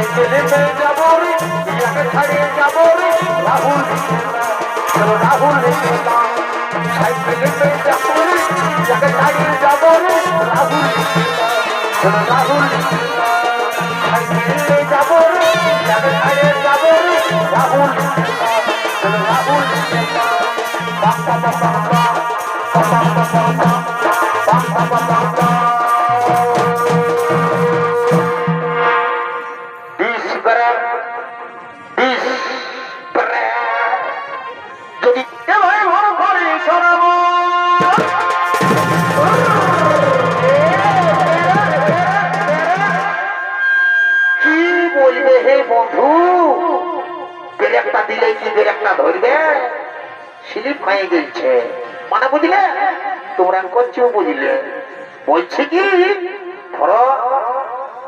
সাইকেলে যাব রে ছাড়িয়ে যাব রে রাহুল রাহুল সাইকেলে যাব রে ছাড়িয়ে যাব রে রাহুল রাহুল সাইকেলে যাব রে ছাড়িয়ে যাব রে রাহুল রাহুল বাম বাম বাম বাম বাম বাম বাম কি ব্রেকটা ধরবে স্লিপ হয়ে গেছে। মানে বুঝলে? তোমরা করছ বুঝলে। বলছে কি, ধরো,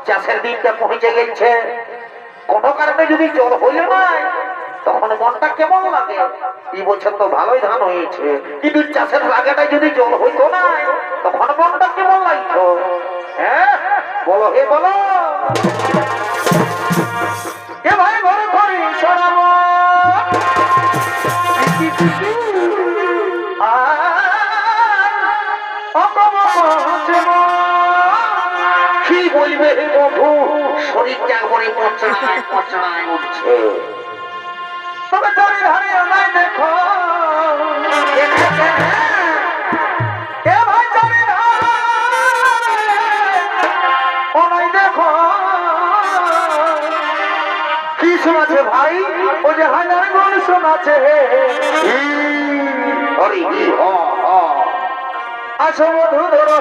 চাষের দিনটা পৌঁছে গেছে। কোনো কারণে যদি জল হইলে নাই তখন মনটা কেমন লাগে? এই বছর তো ভালোই ধান হয়েছে। কিন্তু চাষের লাগাটাই যদি জল হইতো না, তখন মনটা কেমন লাগতো? হ্যাঁ বলো হে বলো। এ ভাই ঘরে কি বলবে শরীরটা একবারে পচড়ায় পচড়ায় উঠছে। তবে শরীর হারে আমায় দেখো। রে ভাই ও যে হাজার গুণ শোনাছে আসো মধু ধরো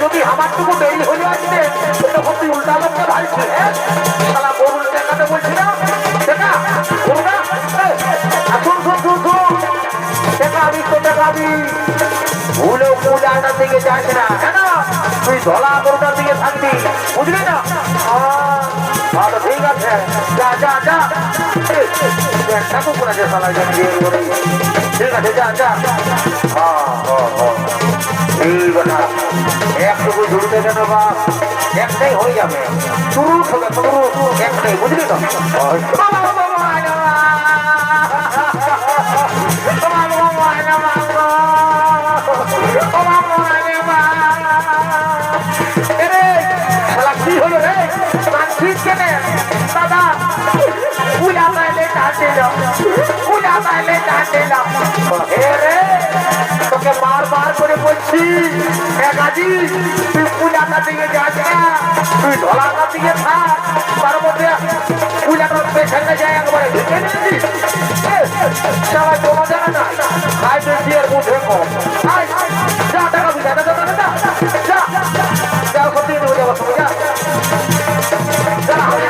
যদি আমারটুকু দেরি হয়ে আসছে সেটা তুই উল্টা লোককে ভাবছে সারা গরুর দেখাতে বলছি না? দেখা দেখাবি তো দেখাবি ভুলে পূজাটার দিকে যাস না। হ্যাঁ না তুই ধলা গরুটার দিকে থাকবি। বুঝলি না? ভালো, ঠিক আছে। যা যা যা। একটা কুকুর আছে করে। ঠিক আছে, যা যা। ঠিক কথা। একটুকু ঝুড়তে কেন বা? একটাই হয়ে যাবে। শুরু হবে শুরু একটাই, বুঝলি তো? দাদা পূজা পাইলে কাটে যাও পূজা পাইলে কাটে যাও হে রে তোকে বারবার করে বলছি গাজি তুই পূজাটা দিকে যাস না তুই ধলাটা দিকে থাক তার মধ্যে পূজাটার পেছনে যায় একবারে ঢুকে নিয়েছিস সবাই জমা জানে না খাই বেশি আর বুঝে কম যা টাকা বুঝা যা যা যা, যা যা যা তুমি যা যা, যা, Sarah,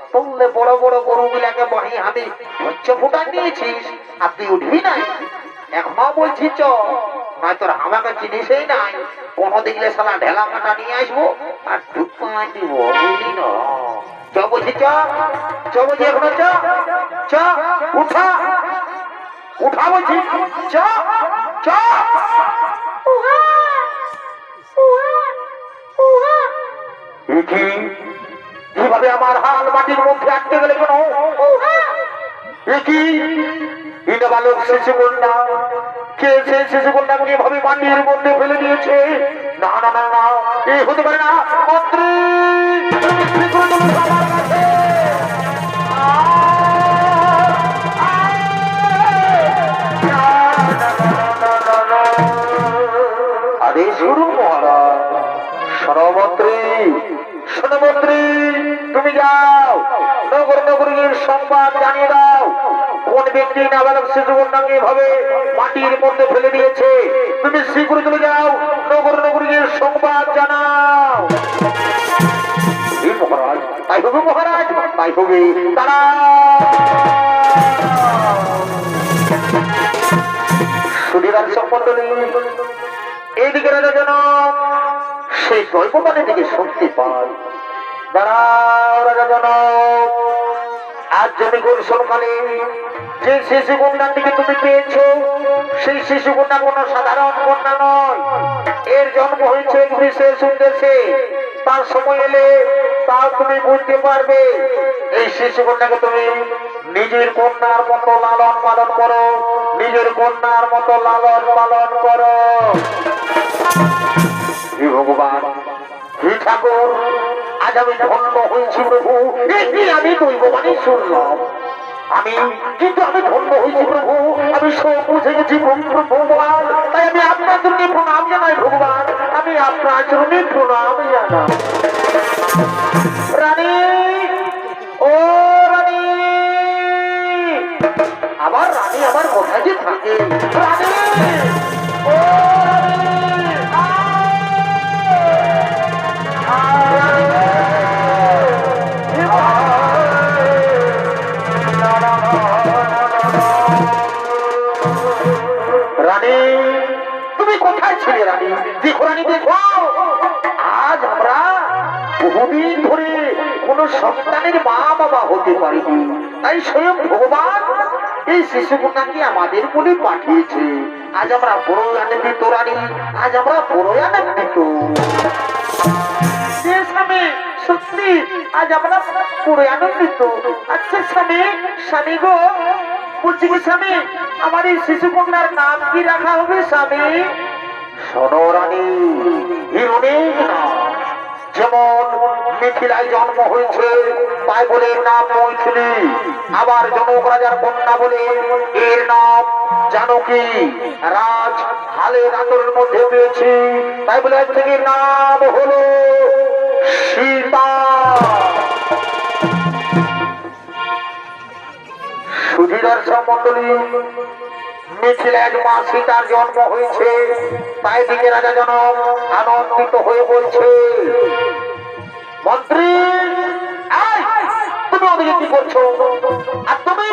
তুললে বড় বড় গরু গুলাকে বাহি হাতে হচ্ছে ফুটা দিয়েছিস? আর তুই উঠবি না? এখনও বলছি চ নয় তোর আমাকে চিনিসই নাই। কোনো দেখলে শালা ঢেলা কাটা নিয়ে আসব আর পাঁচ দিব বুঝলি না? চ বলছি চ চ বলছি এখনও চ চ উঠা উঠা বলছি চ চ। কি কীভাবে আমার হাল মাটির মধ্যে আটকে গেলে কেন এ কি? বালক শিশু কন্যা কে সে শিশু কন্যাকে এভাবে মাটির মধ্যে ফেলে দিয়েছে? না না না না এই হতে পারে না। মন্ত্রী! সংবাদ জানিয়ে দাও। কোন ব্যক্তি নাবালক শিশু কন্যাকে এভাবে মাটির মধ্যে ফেলে দিয়েছে, তুমি শীঘ্র চলে যাও, নগর নগরীর সংবাদ জানাও। তাই রাজা যেন সেই দৈববাণী দিকে শুনতে পায়। দাঁড়াও রাজা যেন। আজ জমি গোলসলকালে যে শিশু কন্যাটিকে তুমি পেয়েছ, সেই শিশু কন্যা কোনো সাধারণ কন্যা নয়। এর জন্ম হয়েছে এক বিশেষ উদ্দেশ্যে তার সময় এলে তাও তুমি বুঝতে পারবে। এই শিশু কন্যাকে তুমি নিজের কন্যার মতো লালন পালন করো, নিজের কন্যার মতো লালন পালন করো। ভগবান, হে ঠাকুর আজ আমি ধন্য হয়েছি প্রভু। একটি আমি দৈববাণী শুনলাম। আমি কিন্তু আমি ধন্য হয়েছি প্রভু। আমি সব বুঝে গেছি ভগবান। তাই আমি আপনার জন্য প্রণাম জানাই ভগবান। আমি আপনার জন্য প্রণাম জানাই। রানী, ও রানী। আবার রানী আমার কোথায় যে থাকে। রানী, ও সন্তানের মা বাবা হতে পারিনি তাই স্বয়ং ভগবান এই শিশু কন্যাকে আমাদের বলে পাঠিয়েছে। আজ আমরা বড় আনন্দিত আজ আমরা বড় আনন্দিত সত্যি, আজ আমরা পুরো আনন্দিত আচ্ছা স্বামী স্বামী গো, বলছি স্বামী, আমার এই শিশু কন্যার নাম কি রাখা হবে স্বামী? সনরানী যেমন মিথিলায় জন্ম হয়েছে, তাই বলে এর নাম মৈথিলি। আবার জনক রাজার কন্যা বলে এর নাম জানকী। রাজ হালে রাতরের মধ্যে পেয়েছি, তাই বলে থেকে নাম হলো সীতা। সুধীদর্শন মন্ডলী সীতার জন্ম হয়েছে। তাই দিকে রাজা জনক আনন্দিত হয়ে বলছে, মন্ত্রী তুমি ওদিকে কি করছ? আর তুমি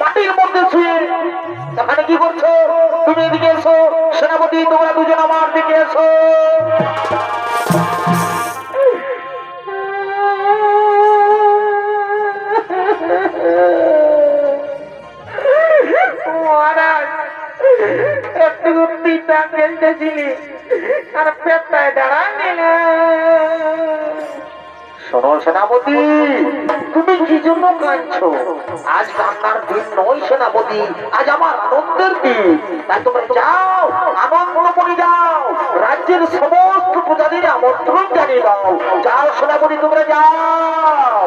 মাটির মধ্যে শুয়ে এখানে কি করছ? তুমি এদিকে এসো, সেনাপতি, তোমরা দুজন আমার দিকে এসো। তিনটা খেলতেছিলি আর পেটটায় দাঁড়ানি না শোনো সেনাপতি তুমি কি জন্য কাঁদছো? আজ কান্নার দিন নয় সেনাপতি আজ আমার আনন্দের দিন। তাই তোমরা যাও আনন্দ করে যাও রাজ্যের সমস্ত প্রজাদের আমন্ত্রণ জানিয়ে দাও। যাও সেনাপতি তোমরা যাও।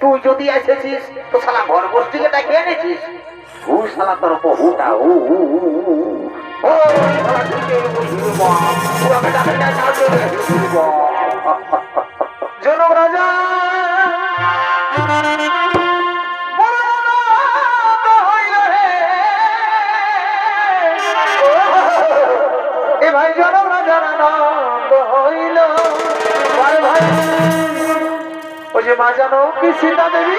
তুই যদি এসেছিস তো সালা ঘর গোষ্ঠীকে ডাকিয়ে এনেছিস ও সালা তোর বহুটা ও জনক রাজা যে মা জানো কি সীতা দেবী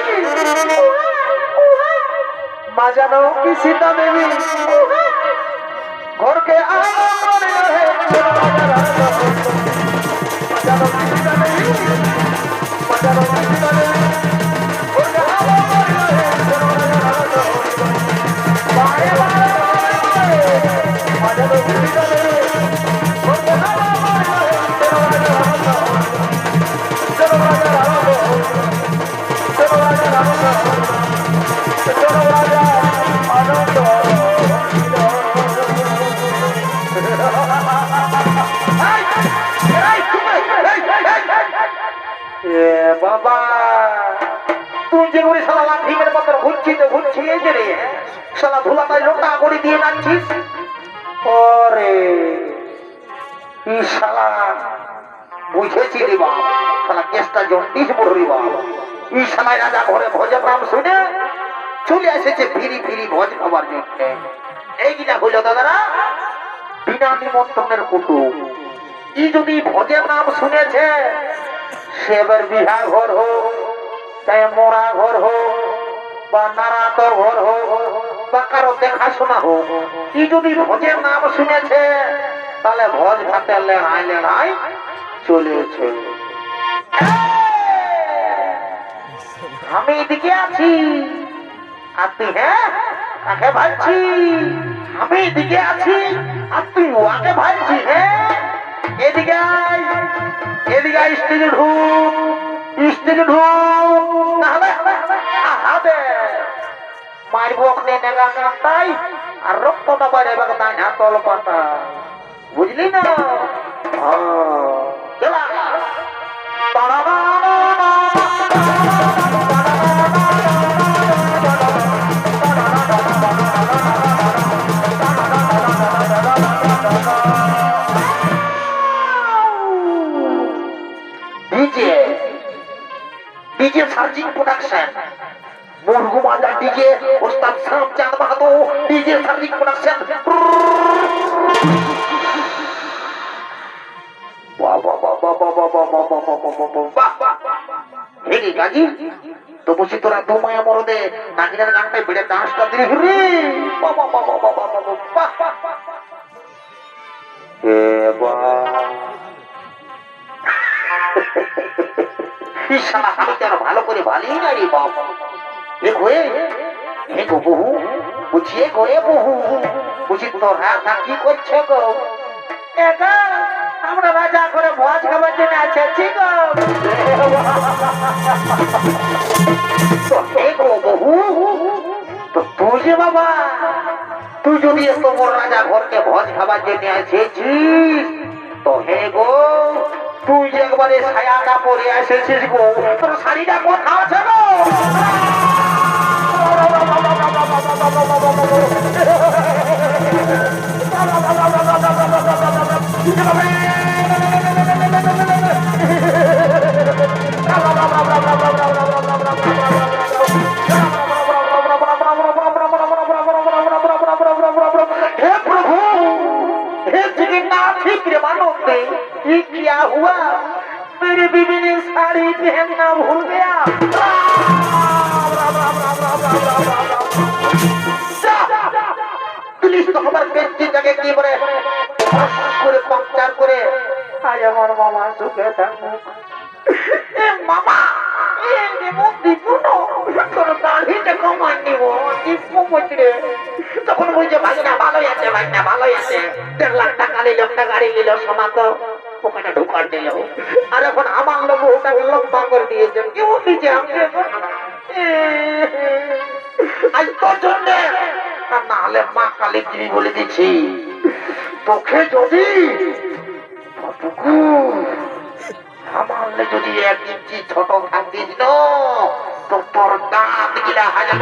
মা জানো কি সীতা দেবী ঘরকে ঘরকে আনন্দ বাবা তুই যে করে শালা নাম শুনে চলে এসেছে ফিরি ফিরি ভোজ খাবার জন্য এই কিনা হইল দাদারা? বিনা নিমন্ত্রণের কুটুম। ই যদি ভোজের নাম শুনেছে সে এবার বিহা ঘর হোক চাই মোরা ঘর হোক বা নারাত ঘর হোক বা কারও দেখাশোনা হোক কি যদি ভোজের নাম শুনেছে, তাহলে ভোজ খাতে লেড়াই লেড়াই চলেছে। আমি এদিকে আছি, আর তুই হ্যাঁ কাকে ভাবছি আমি এদিকে আছি, আর তুই ওয়াকে ভাবছি হ্যাঁ? এদিকে এদিকে স্টেজে ঢুক। স্টেজে ঢুক। আহাবে। মারবো ওখানে নেগা কান্তাই, আর রক্তটা বাইরে তাই পাতা বুঝলি না? হ্যাঁ। সার্জিং প্রোডাকশন মুরগু মাজার ডিজে ওস্তাদ শ্যাম চাঁদ মাহাতো ডিজে সার্জিং প্রোডাকশন তো বসি তোরা তো মায়া মরদে, নাগিনের গানটাই বেড়ে ডান্সটা দিলি রে বাবা বাবা বাবা বাবা হে বা এই শালা আমি তো আরও ভালো করে না রে বাপ এ গোয়ে হে গো বহু, বুঝি এ গোয়ে বহু। বুঝি তোর হাত কি করছে গো? একা আমরা রাজা করে ভোজ ঘরকে ভোজ খাবার জন্য এসেছিস, তো হে গো তুই যে একবারে ছায়াটা পরে এসেছিস গো তোর শাড়িটা কোথাও আছে গো? में আমার মামা সুখে থাকুক মামা তখন বুঝে ভাই না ভালোই আছে ভাই না ভালোই আছে। দেড় লাখ টাকা নিল গাড়ি নিল সমাত আর এখন আমার লোক ওটাকে লম্বা করে দিয়েছেন কেউ দিচ্ছে আজ তোর জন্য। না হলে মা কালী বলে দিচ্ছি। তোকে যদি কতটুকু আমার যদি এক ইঞ্চি ছোট তো তোর দাঁত গিলা হাজার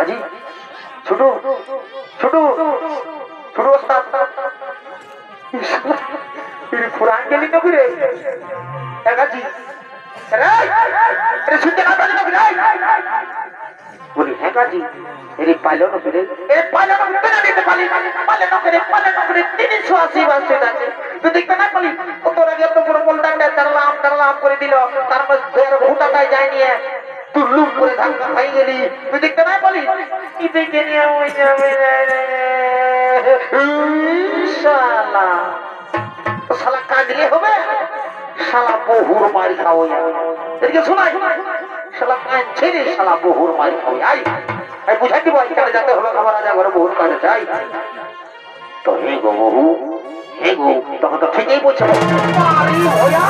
কাজী ছোট ছোট ছোট পুরান গেলি নাকি রে? কাজী শুনতে না পারি তারপর ভুটাটাই যায় তুই লুপ করে ধাক্কা খাই গেলি তুই দেখতে না পারি কি দেখে নিয়ে ওই যাবে শালা। শালা কাঁদলে হবে? শালা বহুর মারি খাওয়াই। এদিকে শোনাই শালা কাঁদছে রে, শালা বহুর মারি খাওয়াই। আই আই বুঝাই দিব এখানে যাতে হলো খাবার রাজা ঘরে বহুর কাছে যাই। তো হে গো বহু, হে গো তখন তো ঠিকই বলছে। পারি হইয়া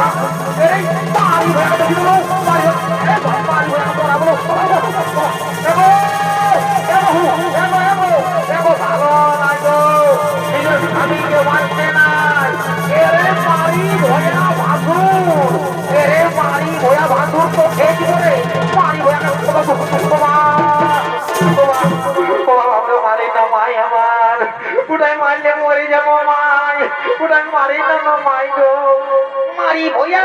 এই পারি মারলে মরে যাব মাই উঠাই মারি না মাই গো মারি ভইয়া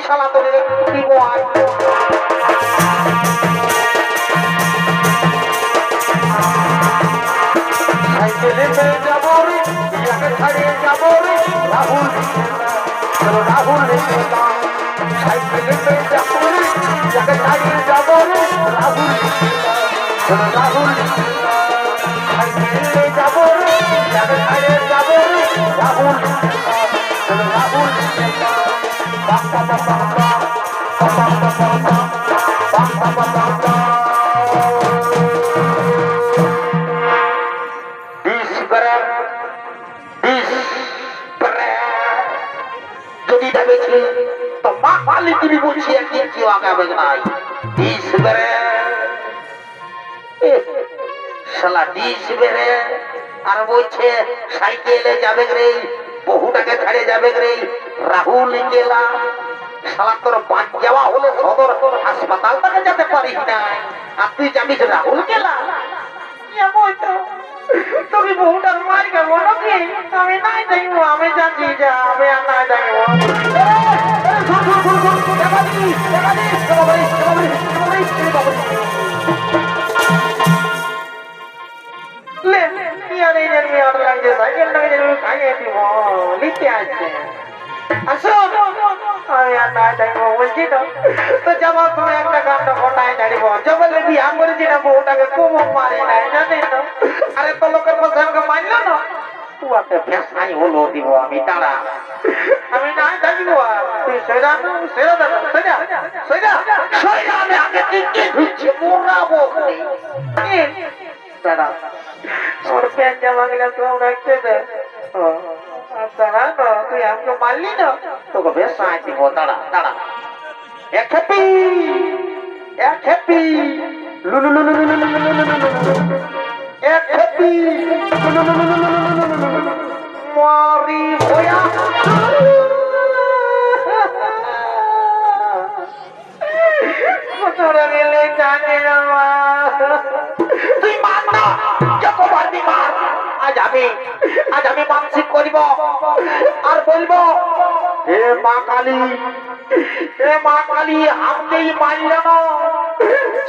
শালা তোর দিব যাব রে ইয়াকে ছাড়িয়ে যাব রাহুল পেয়ে রে ইয়াকে ছাড়িয়ে যাব রে, রাহুল যাব যাব রাহুল রাহুল তিনি বলছি একদিন কেউ আগাবে নাই ডিস বেড়ে শালা ডিস বেড়ে আর বলছে সাইকেলে যাবে রে বহু টাকা ছাড়ে যাবে রে রাহুল গেলা। শালা, তোর বাদ যাওয়া হলে সদর হাসপাতাল। থেকে যেতে পারিস না। আর তুই যাবিস রাহুল গেলা? তুমি বহুটার মার গেবো নাকি? আমি নাই যাইবো আমি যাচ্ছি যা আমি আর নাই যাইবো লে ইয়ার এই জন্য আর লাগছে? সাইকেলটাকে যেন খাইয়ে দিব। নিতে আসছে। আসো আমি আর না যাইবো বলছি তো তো যাবার সময় একটা কাণ্ড ঘটায় দাঁড়িব জবলে বিয়া করেছি না বউটাকে খুব মারে নাই জানেন তো আরে তো লোকের পাশে আমাকে মারলো না উয়াকে ভেসাই হলো দিব আমি তারা আমি নাই থাকিব। তুই সেরা সেরা দাদা সেরা সেরা সেরা আমি আগে দিকে ধুচ্ছি মোরাবো দাদা ওর প্যান্ট জামা গেলে তো রাখতে দে ও, দাঁড়া না তুই আমাকে মারলি না তোকে ভেসাই দিব দাঁড়া দাঁড়া এক হ্যাপি এক হ্যাপি লুলু লুলু লুলু লুলু লুলু লুলু এক হ্যাপি লুলু লুলু লুলু লুলু লুলু মারি তোরা গেলে জানে না মার আজ আমি আজ আমি মানসিক করিব। আর বলব, হে মা কালী, হে মা কালী হামতেই মারল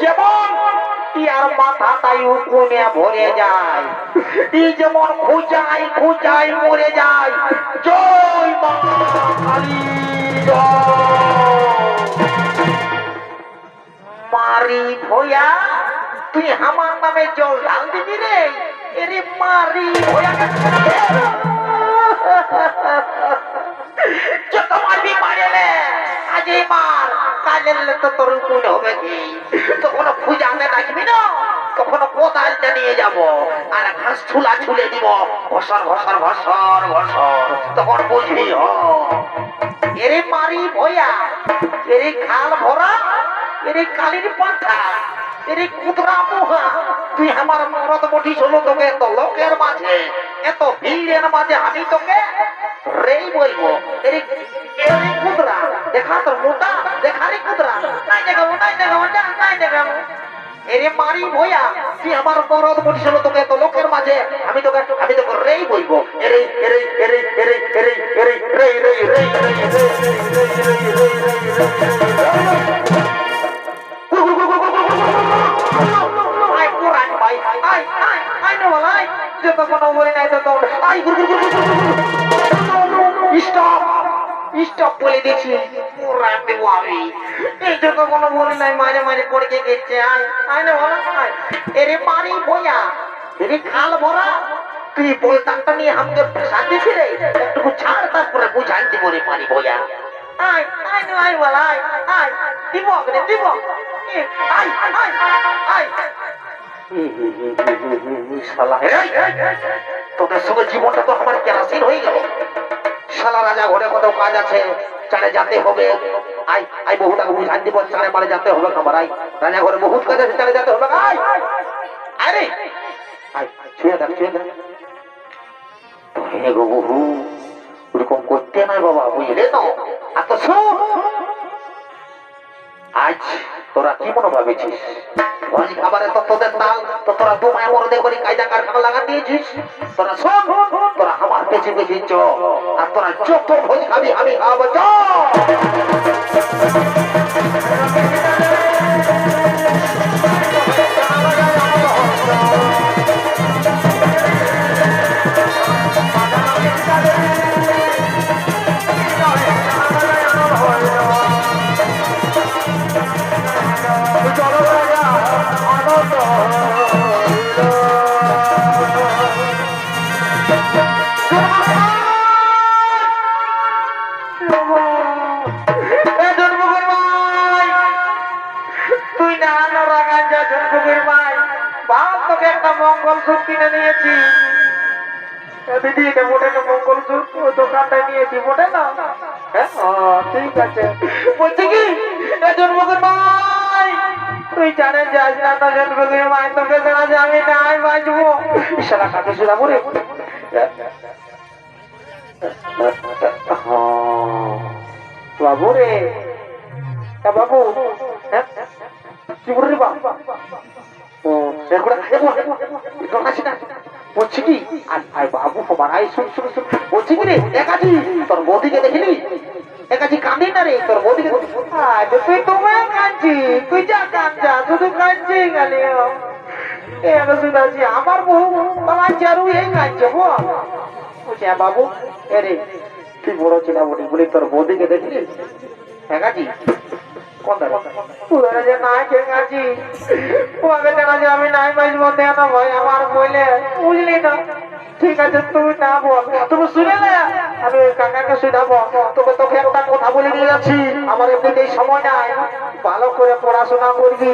যেমন ইয়ার মাথা তাই উকুনে ভরে যায় ই যেমন খুঁজাই খুঁজাই মরে যায়। জয় মা কালী মারি ভয়া, তুই আমার নামে জল ঢাল দিবি রে। এরে মারি যত মারবি মারেলে আজই মার কালের তো তোর কোন হবে কি তখন খুঁজাতে ডাকবি না কখনো কোদালটা নিয়ে যাব আর ঘাস ছুলা ছুলে দিব ঘসর ঘসর ঘসর ঘসর তখন বুঝবি হ এরে মারি ভয়া এরে খাল ভরা এরে কালির পাঠা এরে কুতরা মুহা তুই আমার মরদ বটি হলো তোকে এত লোকের মাঝে এত ভিড়ের মাঝে আমি তোকে রেই বলব এরে এরে কুতরা দেখা তোর মোটা দেখা রে কুতরা নাই দেখাবো নাই দেখাবো না নাই দেখাবো এরে মারি ভয়া তুই আমার মরদ বটি হলো তোকে এত লোকের মাঝে আমি তোকে আমি তোকে রেই বলব এরে এরে এরে এরে এরে এরে রে রে রে আই আই আই নো ভাই যত কোনো বলে নাই তো আই স্টপ স্টপ বলে দিছি কোরআন দেব আমি এই যত কোনো বলে নাই, মাঝে মাঝে পড়ে গেছে। আই আই নো ভালো আই এরে মারি ভয়া এরে খাল ভরা, তুই বলতামটা নিয়ে আমাকে শান্তি ছিলে একটু ছাড়, তারপরে বুঝাই দিব রে মারি ভয়া আই আই নো আই বল আই আই দিব রে দিব আই আই আই তোদের সঙ্গে জীবনটা তো আমার কেরাসিন হয়ে গেল। শালা রাজা, ঘরে কত কাজ আছে চারে যেতে হবে। আই আই বহুটাকে বুঝান দিব চারে মারে যেতে হবে আমার আই রাজা ঘরে বহুত কাজ আছে চারে যেতে হবে। আই আরে আই ছুঁয়ে দেখ ছুঁয়ে হে গো ওরকম করতে নাই বাবা, বুঝলে তো? আজ তোরা কি মনে ভাবেছিস? ভোজ খাবারে তো তাল তো তোরা দু মায় মরদে করে কায়দা কারখানা লাগা দিয়েছিস? তোরা শোন, তোরা আমার পেছে পেছে চ আর তোরা চোখ ভোজ খাবি, আমি খাব চ দোকানটায় না? হ্যাঁ? ঠিক আছে। বলছি কি, এ জন্মগুর ভাই আমি নাই বাঁচবো সারা বলে বাবু রে। বাবু হ্যাঁ? কি বলে রে ও এগুলা আসি না। বলছি আই আই বাবু সবার আই শুন শুন শুন। বলছি কি রে? একাজি তোর বৌদিকে দেখলি একাজি কাঁদি না রে? তোর বৌদিকে তুই তোমায় কাঁদছি, তুই যা কাঁদ যা শুধু কাঁদছি খালি। আমার বউ আমার চারু এই কাঁদছে, বল। হ্যাঁ বাবু, এ রে, তুই বড় চিনা বলি বলি তোর বৌদিকে দেখলি? একাজি কোন বুঝলি না। ঠিক আছে, তুমি তুমি শুনে আমি তোকে তোকে কথা আমার ভালো করে পড়াশোনা করবি।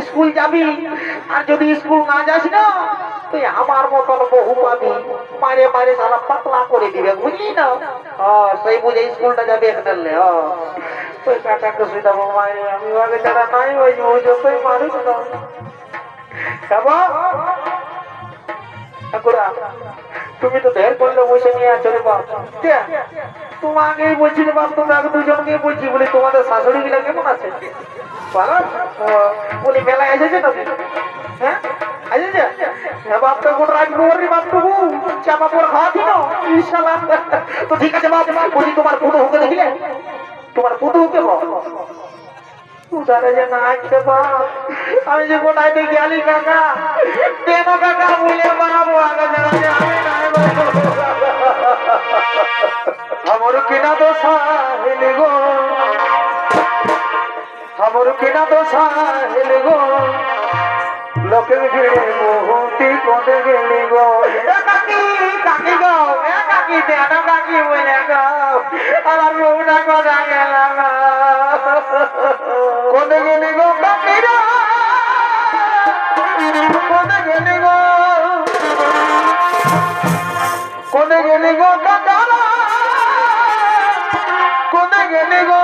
স্কুল যাবি? আর যদি স্কুল না যাস না, তুই আমার মতন বহু পাবি। মারে মারে সারা পাতলা করে দিবে, বুঝলি না? হ্যাঁ সেই বুঝে স্কুলটা যাবে এখানে তুমি তো ঢের করলে বসে নিয়ে আছো রে বাপ। কে? তোমাকেই বলছি রে বাপ তোমাকে দুজনকে বলছি। বলি, তোমাদের শাশুড়ি গুলা কেমন আছে? বলি, মেলায় এসেছে তো? হ্যাঁ? এসেছে? বাপ তো কোন রাজ মোহর রে বাপ তবু। চাপা পর খাওয়া দিল। তো ঠিক আছে বাপ, বলি, তোমার পুতো হুকে দেখলে? তোমার পুতো হুকে উদারে যে না বাপ আমি যে কোথায় দেখি আলি কাকা? কেন কাকা? বলে বানাবো আগে জানা যে আমি নাই আমার কিনা তো সাহিল গো। আমার কিনা তো সাহিল গো। লোকের ভিড়ে বহুতি কোনে গেলি গো? কাকি কাকি গো। কাকি দেন কাকি বলে আমার বউটা কথা গেল কোনে গেলি গো কোনে গেলি গো কোনে গেলি গো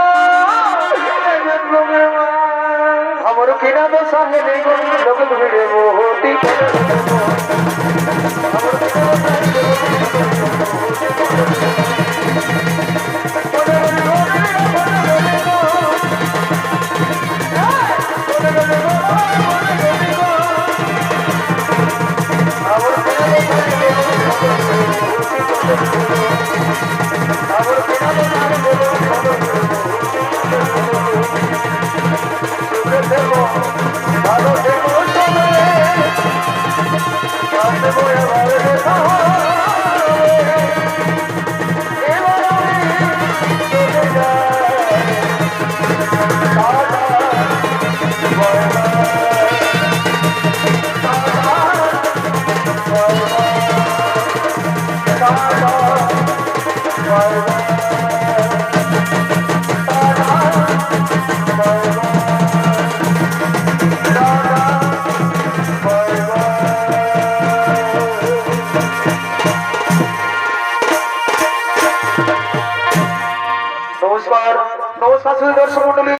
আমার কিনা তো সাহেলে গো লোক ভিড়ে মোহতি ভালো